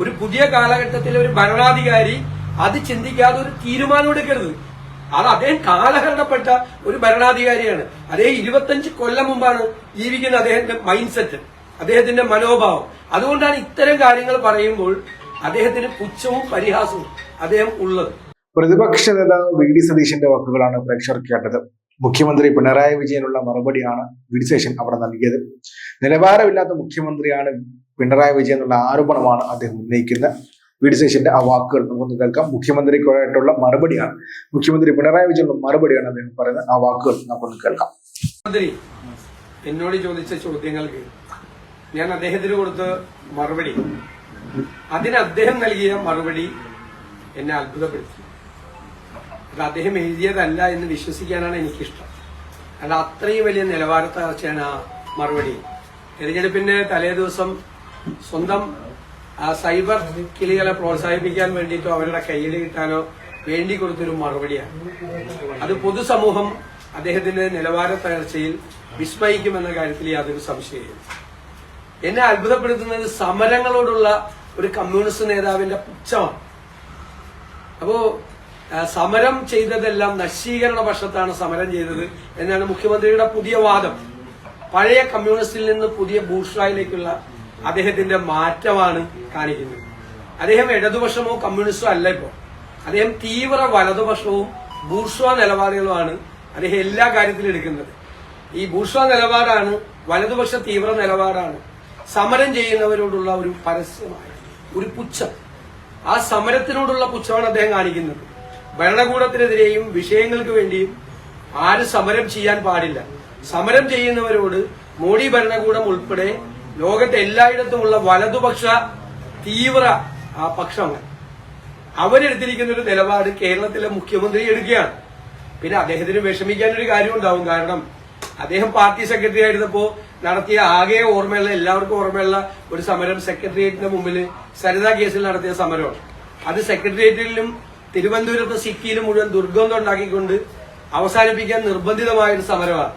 ഒരു പുതിയ കാലഘട്ടത്തിലെ ഒരു ഭരണാധികാരി അത് ചിന്തിക്കാതെ ഒരു തീരുമാനം എടുക്കരുത്. അത് അദ്ദേഹം കാലഹരണപ്പെട്ട ഒരു ഭരണാധികാരിയാണ്. അദ്ദേഹം ഇരുപത്തഞ്ച് കൊല്ലം മുമ്പാണ് ജീവിക്കുന്ന അദ്ദേഹത്തിന്റെ മൈൻഡ് സെറ്റ് അദ്ദേഹത്തിന്റെ മനോഭാവം. അതുകൊണ്ടാണ് ഇത്തരം കാര്യങ്ങൾ പറയുമ്പോൾ അദ്ദേഹത്തിന് പുച്ഛവും പരിഹാസവും അദ്ദേഹം ഉള്ളത്. പ്രതിപക്ഷ നേതാവ് വി ഡി സതീശന്റെ വാക്കുകളാണ് പ്രേക്ഷകർ കേട്ടത് മുഖ്യമന്ത്രി പിണറായി വിജയനുള്ള മറുപടിയാണ് വി ഡി സതീശൻ അവിടെ നൽകിയത്. നിലവാരമില്ലാത്ത മുഖ്യമന്ത്രിയാണ് പിണറായി വിജയൻ എന്നുള്ള ആരോപണമാണ് അദ്ദേഹം ഉന്നയിക്കുന്നത്. വി ഡി സതീശന്റെ ആ വാക്കുകൾ നമുക്കൊന്ന് കേൾക്കാം. മുഖ്യമന്ത്രിക്കായിട്ടുള്ള മറുപടിയാണ്. മുഖ്യമന്ത്രി പിണറായി വിജയനുള്ള മറുപടിയാണ് അദ്ദേഹം പറയുന്നത്. ആ വാക്കുകൾ നമുക്കൊന്ന് കേൾക്കാം. മന്ത്രി എന്നോട് ചോദിച്ച ചോദ്യങ്ങൾക്ക് ഞാൻ അദ്ദേഹത്തിന് കൊടുത്ത മറുപടി അതിന് അദ്ദേഹം നൽകിയ മറുപടി എന്നെ അത്ഭുതപ്പെടുത്തി. അത് അദ്ദേഹം എഴുതിയതല്ല എന്ന് വിശ്വസിക്കാനാണ് എനിക്കിഷ്ടം. അല്ല അത്രയും വലിയ നിലവാരത്തെ ആ മറുപടി. തെരഞ്ഞെടുപ്പിന്റെ തലേ ദിവസം സ്വന്തം സൈബർ കിളികളെ പ്രോത്സാഹിപ്പിക്കാൻ വേണ്ടിയിട്ടോ അവരുടെ കയ്യിൽ കിട്ടാനോ വേണ്ടി കൊടുത്തൊരു മറുപടിയാണ്. അത് പൊതുസമൂഹം അദ്ദേഹത്തിന്റെ നിലവാര തകർച്ചയിൽ വിസ്മയിക്കുമെന്ന കാര്യത്തിൽ യാതൊരു സംശയവും എന്നെ അത്ഭുതപ്പെടുത്തുന്നത് സമരങ്ങളോടുള്ള ഒരു കമ്മ്യൂണിസ്റ്റ് നേതാവിന്റെ പുച്ഛമാണ്. അപ്പോ സമരം ചെയ്തതെല്ലാം നശീകരണ പക്ഷത്താണ് സമരം ചെയ്തത് എന്നാണ് മുഖ്യമന്ത്രിയുടെ പുതിയ വാദം. പഴയ കമ്മ്യൂണിസ്റ്റിൽ നിന്ന് പുതിയ ബൂർഷായിലേക്കുള്ള അദ്ദേഹത്തിന്റെ മാറ്റമാണ് കാണിക്കുന്നത്. അദ്ദേഹം ഇടതുപക്ഷമോ കമ്മ്യൂണിസ്റ്റോ അല്ല ഇപ്പോ അദ്ദേഹം തീവ്ര വലതുപക്ഷവും ബൂർഷ്വ നിലപാടുകളുമാണ് അദ്ദേഹം എല്ലാ കാര്യത്തിലും എടുക്കുന്നത്. ഈ ബൂർഷ്വ നിലപാടാണ് വലതുപക്ഷ തീവ്ര നിലപാടാണ് സമരം ചെയ്യുന്നവരോടുള്ള ഒരു പരസ്യമായ ഒരു പുച്ഛം. ആ സമരത്തിനോടുള്ള പുച്ഛമാണ് അദ്ദേഹം കാണിക്കുന്നത്. ഭരണകൂടത്തിനെതിരെയും വിഷയങ്ങൾക്ക് വേണ്ടിയും ആരും സമരം ചെയ്യാൻ പാടില്ല. സമരം ചെയ്യുന്നവരോട് മോഡി ഭരണകൂടം ഉൾപ്പെടെ ലോകത്തെ എല്ലായിടത്തുമുള്ള വലതുപക്ഷ തീവ്ര പക്ഷം അവരെടുത്തിരിക്കുന്ന ഒരു നിലപാട് കേരളത്തിലെ മുഖ്യമന്ത്രി എടുക്കുകയാണ്. പിന്നെ അദ്ദേഹത്തിന് വിഷമിക്കാൻ ഒരു കാര്യം ഉണ്ടാവും കാരണം അദ്ദേഹം പാർട്ടി സെക്രട്ടറി ആയിരുന്നപ്പോ നടത്തിയ ആകെ ഓർമ്മയുള്ള എല്ലാവർക്കും ഓർമ്മയുള്ള ഒരു സമരം സെക്രട്ടേറിയറ്റിന്റെ മുമ്പിൽ സരിത കേസിൽ നടത്തിയ സമരമാണ്. അത് സെക്രട്ടേറിയറ്റിലും തിരുവനന്തപുരത്ത് സിറ്റിയിലും മുഴുവൻ ദുർഗന്ധം ഉണ്ടാക്കിക്കൊണ്ട് അവസാനിപ്പിക്കാൻ നിർബന്ധിതമായ ഒരു സമരമാണ്.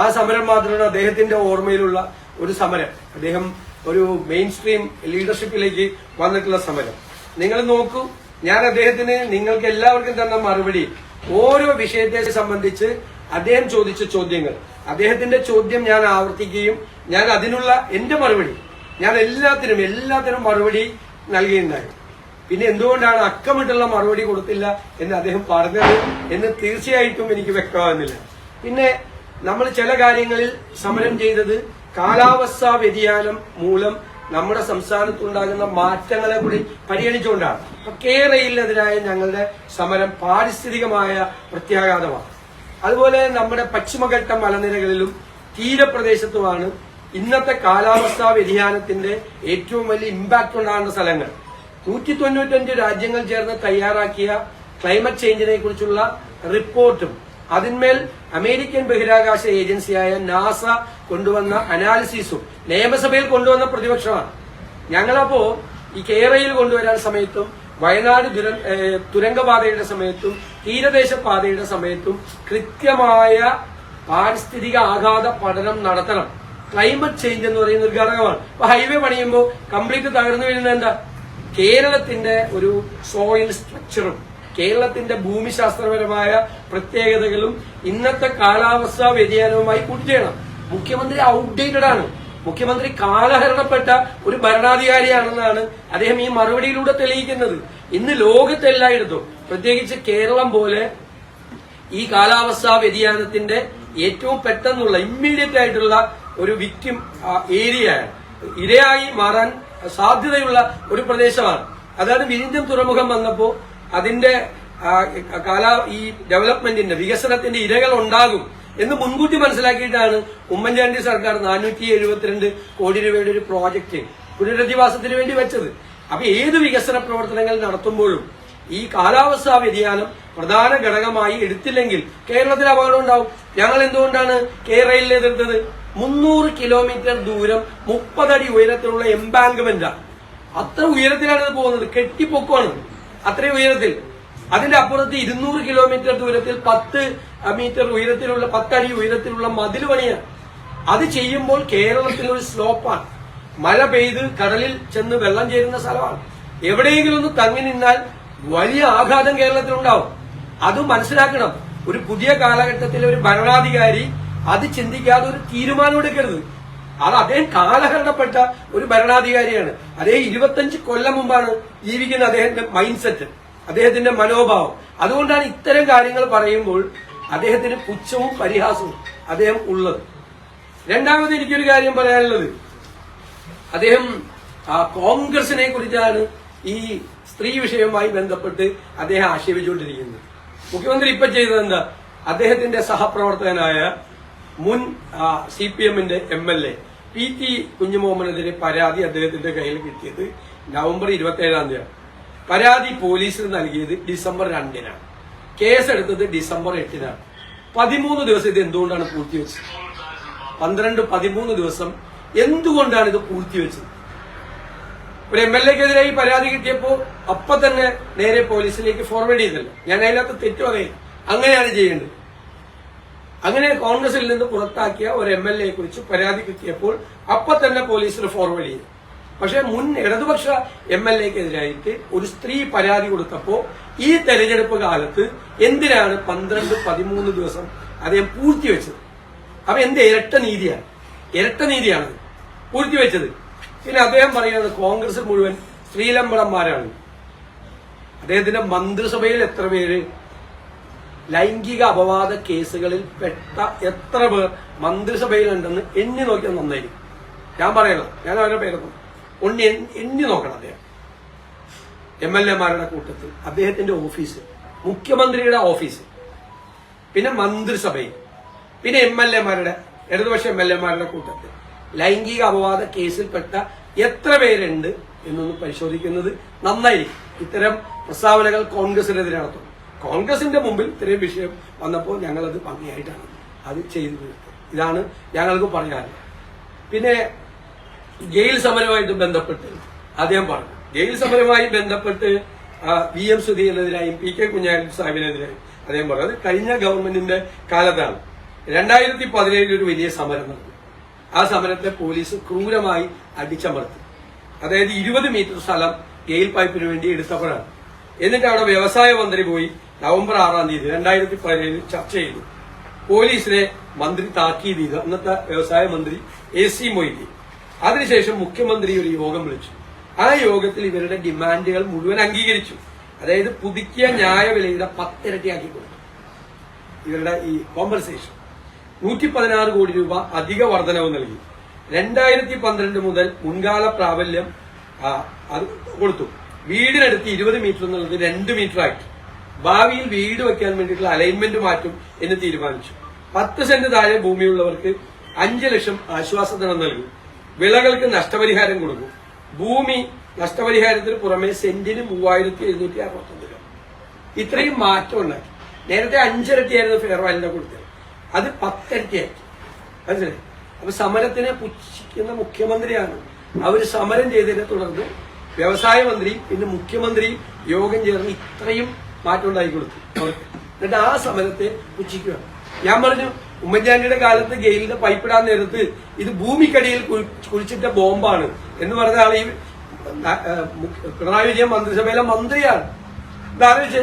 ആ സമരം മാത്രമാണ് അദ്ദേഹത്തിന്റെ ഓർമ്മയിലുള്ള ഒരു സമരം. അദ്ദേഹം ഒരു മെയിൻ സ്ട്രീം ലീഡർഷിപ്പിലേക്ക് വന്നിട്ടുള്ള സമരം. നിങ്ങൾ നോക്കൂ ഞാൻ അദ്ദേഹത്തിന് നിങ്ങൾക്ക് എല്ലാവർക്കും തന്ന മറുപടി ഓരോ വിഷയത്തെ സംബന്ധിച്ച് അദ്ദേഹം ചോദിച്ച ചോദ്യങ്ങൾ. അദ്ദേഹത്തിന്റെ ചോദ്യം ഞാൻ ആവർത്തിക്കുകയും ഞാൻ അതിനുള്ള എന്റെ മറുപടി ഞാൻ എല്ലാത്തിനും എല്ലാത്തിനും മറുപടി നൽകിയിട്ടുണ്ടായി പിന്നെ എന്തുകൊണ്ടാണ് അക്കമിട്ടുള്ള മറുപടി കൊടുത്തില്ല എന്ന് അദ്ദേഹം പറഞ്ഞത് എന്ന് തീർച്ചയായിട്ടും എനിക്ക് വ്യക്തമാകുന്നില്ല. പിന്നെ നമ്മൾ ചില കാര്യങ്ങളിൽ സമരം ചെയ്തത് കാലാവസ്ഥാ വ്യതിയാനം മൂലം നമ്മുടെ സംസ്ഥാനത്തുണ്ടാകുന്ന മാറ്റങ്ങളെ കൂടി പരിഗണിച്ചുകൊണ്ടാണ്. അപ്പൊ കേരളയിലെതിരായ ഞങ്ങളുടെ സമരം പാരിസ്ഥിതികമായ പ്രത്യാഘാതമാണ്. അതുപോലെ നമ്മുടെ പശ്ചിമഘട്ട മലനിരകളിലും തീരപ്രദേശത്തുമാണ് ഇന്നത്തെ കാലാവസ്ഥാ വ്യതിയാനത്തിന്റെ ഏറ്റവും വലിയ ഇമ്പാക്ട് ഉണ്ടാകുന്ന സ്ഥലങ്ങൾ. നൂറ്റി തൊണ്ണൂറ്റഞ്ച് രാജ്യങ്ങൾ ചേർന്ന് തയ്യാറാക്കിയ ക്ലൈമറ്റ് ചേഞ്ചിനെ കുറിച്ചുള്ള റിപ്പോർട്ടും അതിന്മേൽ അമേരിക്കൻ ബഹിരാകാശ ഏജൻസിയായ നാസ കൊണ്ടുവന്ന അനാലിസിസും നിയമസഭയിൽ കൊണ്ടുവന്ന പ്രതിപക്ഷമാണ്. ഞങ്ങളപ്പോ ഈ കേരളയിൽ കൊണ്ടുവരാൻ സമയത്തും വയനാട് ദുര തുരങ്കപാതയുടെ സമയത്തും തീരദേശ പാതയുടെ സമയത്തും കൃത്യമായ പാരിസ്ഥിതിക ആഘാത പഠനം നടത്തണം. ക്ലൈമറ്റ് ചേഞ്ച് എന്ന് പറയുന്ന ഒരു ഘടകമാണ്. അപ്പൊ ഹൈവേ പണിയുമ്പോൾ കംപ്ലീറ്റ് തകർന്നു വീഴുന്നത് എന്താ? കേരളത്തിന്റെ ഒരു സോയിൽ സ്ട്രക്ചറും കേരളത്തിന്റെ ഭൂമിശാസ്ത്രപരമായ പ്രത്യേകതകളും ഇന്നത്തെ കാലാവസ്ഥാ വ്യതിയാനവുമായി കൂട്ടിച്ചേരണം. മുഖ്യമന്ത്രി ഔട്ട്ഡേറ്റഡ് ആണ്. മുഖ്യമന്ത്രി കാലഹരണപ്പെട്ട ഒരു ഭരണാധികാരിയാണെന്നാണ് അദ്ദേഹം ഈ മറുപടിയിലൂടെ തെളിയിക്കുന്നത്. ഇന്ന് ലോകത്തെല്ലായിടത്തും പ്രത്യേകിച്ച് കേരളം പോലെ ഈ കാലാവസ്ഥാ വ്യതിയാനത്തിന്റെ ഏറ്റവും പെട്ടെന്നുള്ള ഇമ്മീഡിയറ്റ് ആയിട്ടുള്ള ഒരു വിക്ടിം ഏരിയയാണ് ഇരയായി മാറാൻ സാധ്യതയുള്ള ഒരു പ്രദേശമാണ്. അതാണ് വിരിഞ്ചം തുറമുഖം വന്നപ്പോ അതിന്റെ കാല ഈ ഡെവലപ്മെന്റിന്റെ വികസനത്തിന്റെ ഇരകൾ ഉണ്ടാകും എന്ന് മുൻകൂട്ടി മനസ്സിലാക്കിയിട്ടാണ് ഉമ്മൻചാണ്ടി സർക്കാർ നാനൂറ്റി എഴുപത്തിരണ്ട് കോടി രൂപയുടെ ഒരു പ്രോജക്റ്റ് പുനരധിവാസത്തിന് വേണ്ടി വെച്ചത്. അപ്പൊ ഏത് വികസന പ്രവർത്തനങ്ങൾ നടത്തുമ്പോഴും ഈ കാലാവസ്ഥാ വ്യതിയാനം പ്രധാന ഘടകമായി എടുത്തില്ലെങ്കിൽ കേരളത്തിൽ അപകടം ഉണ്ടാവും. ഞങ്ങൾ എന്തുകൊണ്ടാണ് കേരളയിൽ എതിർത്തത്? മുന്നൂറ് കിലോമീറ്റർ ദൂരം മുപ്പതടി ഉയരത്തിലുള്ള എംബാങ്ക്മെന്റാണ് അത്ര ഉയരത്തിലാണ് ഇത് പോകുന്നത്. കെട്ടിപ്പൊക്കമാണ് അത്രയും ഉയരത്തിൽ. അതിന്റെ അപ്പുറത്ത് ഇരുന്നൂറ് കിലോമീറ്റർ ദൂരത്തിൽ പത്ത് മീറ്റർ ഉയരത്തിലുള്ള പത്തടി ഉയരത്തിലുള്ള മതിൽ പണിയാണ് അത് ചെയ്യുമ്പോൾ കേരളത്തിൽ ഒരു സ്ലോപ്പാണ്. മഴ പെയ്ത് കടലിൽ ചെന്ന് വെള്ളം ചേരുന്ന സ്ഥലമാണ്. എവിടെയെങ്കിലും ഒന്ന് തങ്ങി നിന്നാൽ വലിയ ആഘാതം കേരളത്തിലുണ്ടാവും. അത് മനസ്സിലാക്കണം. ഒരു പുതിയ കാലഘട്ടത്തിലെ ഒരു ഭരണാധികാരി അത് ചിന്തിക്കാതെ ഒരു തീരുമാനം എടുക്കരുത്. അത് അദ്ദേഹം കാലഹരണപ്പെട്ട ഒരു ഭരണാധികാരിയാണ്. അദ്ദേഹം ഇരുപത്തഞ്ച് കൊല്ലം മുമ്പാണ് ജീവിക്കുന്ന അദ്ദേഹത്തിന്റെ മൈൻഡ് സെറ്റ് അദ്ദേഹത്തിന്റെ മനോഭാവം. അതുകൊണ്ടാണ് ഇത്തരം കാര്യങ്ങൾ പറയുമ്പോൾ അദ്ദേഹത്തിന് പുച്ഛവും പരിഹാസവും അദ്ദേഹം ഉള്ളത്. രണ്ടാമത് എനിക്കൊരു കാര്യം പറയാനുള്ളത്. അദ്ദേഹം കോൺഗ്രസിനെ കുറിച്ചാണ് ഈ സ്ത്രീ വിഷയവുമായി ബന്ധപ്പെട്ട് അദ്ദേഹം ആക്ഷേപിച്ചുകൊണ്ടിരിക്കുന്നത്. മുഖ്യമന്ത്രി ഇപ്പൊ ചെയ്തത് എന്താ? അദ്ദേഹത്തിന്റെ സഹപ്രവർത്തകനായ മുൻ സി പി എമ്മിന്റെ M L A. P. T. കുഞ്ഞുമോഹനെതിരെ പരാതി അദ്ദേഹത്തിന്റെ കയ്യിൽ കിട്ടിയത് നവംബർ ഇരുപത്തി ഏഴാം തീയതിയാണ് പരാതി പോലീസിന് നൽകിയത് ഡിസംബർ രണ്ടിനാണ്. കേസെടുത്തത് ഡിസംബർ എട്ടിനാണ്. പതിമൂന്ന് ദിവസം ഇത് എന്തുകൊണ്ടാണ് പൂർത്തിവെച്ചത്? പന്ത്രണ്ട് പതിമൂന്ന് ദിവസം എന്തുകൊണ്ടാണ് ഇത് പൂർത്തിവെച്ചത്? ഒരു എം എൽ എക്കെതിരെ ഈ പരാതി കിട്ടിയപ്പോൾ അപ്പൊ തന്നെ നേരെ പോലീസിലേക്ക് ഫോർവേഡ് ചെയ്തല്ലോ. ഞാൻ അതിനകത്ത് തെറ്റു പറയില്ല അങ്ങനെയാണ് ചെയ്യേണ്ടത്. അങ്ങനെ കോൺഗ്രസിൽ നിന്ന് പുറത്താക്കിയ ഒരു എം എൽ എയെ കുറിച്ച് പരാതി കിട്ടിയപ്പോൾ അപ്പൊ തന്നെ പോലീസിന് ഫോർവേഡ് ചെയ്തു. പക്ഷെ മുൻ ഇടതുപക്ഷ എം എൽ എക്കെതിരായിട്ട് ഒരു സ്ത്രീ പരാതി കൊടുത്തപ്പോ ഈ തെരഞ്ഞെടുപ്പ് കാലത്ത് എന്തിനാണ് പന്ത്രണ്ട് പതിമൂന്ന് ദിവസം അദ്ദേഹം പൂഴ്ത്തിവെച്ചത് അപ്പൊ എന്ത് ഇരട്ട നീതിയാണ്. ഇരട്ട നീതിയാണ് പൂഴ്ത്തിവെച്ചത് പിന്നെ അദ്ദേഹം പറയുന്നത് കോൺഗ്രസ് മുഴുവൻ സ്ത്രീലമ്പടന്മാരാണ്. അദ്ദേഹത്തിന്റെ മന്ത്രിസഭയിൽ എത്ര പേര് ലൈംഗിക അപവാദ കേസുകളിൽ പെട്ട എത്ര പേർ മന്ത്രിസഭയിലുണ്ടെന്ന് എണ്ണി നോക്കിയാൽ നന്നായിരിക്കും. ഞാൻ പറയണം. ഞാൻ അവരുടെ പേരൊന്നും ഒന്ന് എണ്ണി- നോക്കണം അദ്ദേഹം. എം എൽ എമാരുടെ കൂട്ടത്തിൽ അദ്ദേഹത്തിന്റെ ഓഫീസ് മുഖ്യമന്ത്രിയുടെ ഓഫീസ് പിന്നെ മന്ത്രിസഭയിൽ പിന്നെ എം എൽ എമാരുടെ ഇടതുപക്ഷ എം എൽ എമാരുടെ കൂട്ടത്തിൽ. ലൈംഗിക അപവാദ കേസിൽപ്പെട്ട എത്ര പേരുണ്ട് എന്നൊന്ന് പരിശോധിക്കുന്നത് നന്നായിരിക്കും. ഇത്തരം പ്രസ്താവനകൾ കോൺഗ്രസിനെതിരെ നടത്തും. കോൺഗ്രസിന്റെ മുമ്പിൽ ഇത്രയും വിഷയം വന്നപ്പോൾ ഞങ്ങളത് ഭംഗിയായിട്ടാണ് അത് ചെയ്തു ഇതാണ് ഞങ്ങൾക്ക് പറയാനുള്ളത് പിന്നെ ജയിൽ സമരവുമായിട്ട് ബന്ധപ്പെട്ട് അദ്ദേഹം പറഞ്ഞു. ജയിൽ സമരവുമായി ബന്ധപ്പെട്ട് വി എം സുധീറിനെതിരായും പി കെ കുഞ്ഞാലി സാഹിബിനെതിരായും അദ്ദേഹം പറഞ്ഞു. അത് കഴിഞ്ഞ ഗവൺമെന്റിന്റെ കാലത്താണ്. രണ്ടായിരത്തി പതിനേഴിൽ ഒരു വലിയ സമരം നടന്നു. ആ സമരത്തെ പോലീസ് ക്രൂരമായി അടിച്ചമർത്തി. അതായത് ഇരുപത് മീറ്റർ സ്ഥലം ഗെയിൽ പൈപ്പിന് വേണ്ടി എടുത്തപ്പോഴാണ്. എന്നിട്ട് അവിടെ വ്യവസായ മന്ത്രി പോയി നവംബർ ആറാം തീയതി രണ്ടായിരത്തി പതിനേഴിൽ ചർച്ച ചെയ്തു. പോലീസിനെ മന്ത്രി താക്കീത് ചെയ്തു അന്നത്തെ വ്യവസായ മന്ത്രി എ സി മൊയ്തീൻ. അതിനുശേഷം മുഖ്യമന്ത്രി ഒരു യോഗം വിളിച്ചു. ആ യോഗത്തിൽ ഇവരുടെ ഡിമാൻഡുകൾ മുഴുവൻ അംഗീകരിച്ചു. അതായത് പുതുക്കിയ ന്യായവിലയുടെ പത്തിരട്ടിയാക്കി കൊടുത്തു. ഇവരുടെ ഈ കോമ്പൻസേഷൻ നൂറ്റി പതിനാറ് കോടി രൂപ അധിക വർധനവ് നൽകി. രണ്ടായിരത്തി പന്ത്രണ്ട് മുതൽ മുൻകാല പ്രാബല്യം കൊടുത്തു. വീടിനടുത്ത് ഇരുപത് മീറ്റർ എന്നുള്ളത് രണ്ട് മീറ്റർ ആക്കി ഭാവിയിൽ വീട് വെക്കാൻ വേണ്ടിയിട്ടുള്ള അലൈൻമെന്റ് മാറ്റും എന്ന് തീരുമാനിച്ചു. പത്ത് സെന്റ് താഴെ ഭൂമിയുള്ളവർക്ക് അഞ്ച് ലക്ഷം ആശ്വാസധനം നൽകും. വിളകൾക്ക് നഷ്ടപരിഹാരം കൊടുക്കും. ഭൂമി നഷ്ടപരിഹാരത്തിന് പുറമെ സെന്റിന് മൂവായിരത്തി എഴുന്നൂറ്റി അറുപത്തൊന്ന് രൂപ. ഇത്രയും മാറ്റം ഉണ്ടാക്കി. നേരത്തെ അഞ്ചിരട്ടിയായിരുന്നു ഫെയർ വാലിന്റെ കൊടുത്തത്. അത് പത്തിരട്ടിയാക്കി. മനസ്സിലായി? അപ്പൊ സമരത്തിനെ പുച്ഛിക്കുന്ന മുഖ്യമന്ത്രിയാണ്. അവർ സമരം ചെയ്തതിനെ തുടർന്ന് വ്യവസായ മന്ത്രി പിന്നെ മുഖ്യമന്ത്രി യോഗം ചേർന്ന് ഇത്രയും മാറ്റം ഉണ്ടാക്കി കൊടുത്തു എന്നിട്ട് ആ സമരത്തെ പുച്ഛിക്കുക. ഞാൻ പറഞ്ഞു ഉമ്മൻചാണ്ടിയുടെ കാലത്ത് ഗെയിലിന്റെ പൈപ്പിടാൻ നേരത്ത് ഇത് ഭൂമിക്കടിയിൽ കുഴി- കുഴിച്ചിട്ട ബോംബാണ് എന്ന് പറഞ്ഞ ആൾ ഈ പിണറായി വിജയൻ മന്ത്രിസഭയിലെ മന്ത്രിയാണ്. ഇതാലോചിച്ച്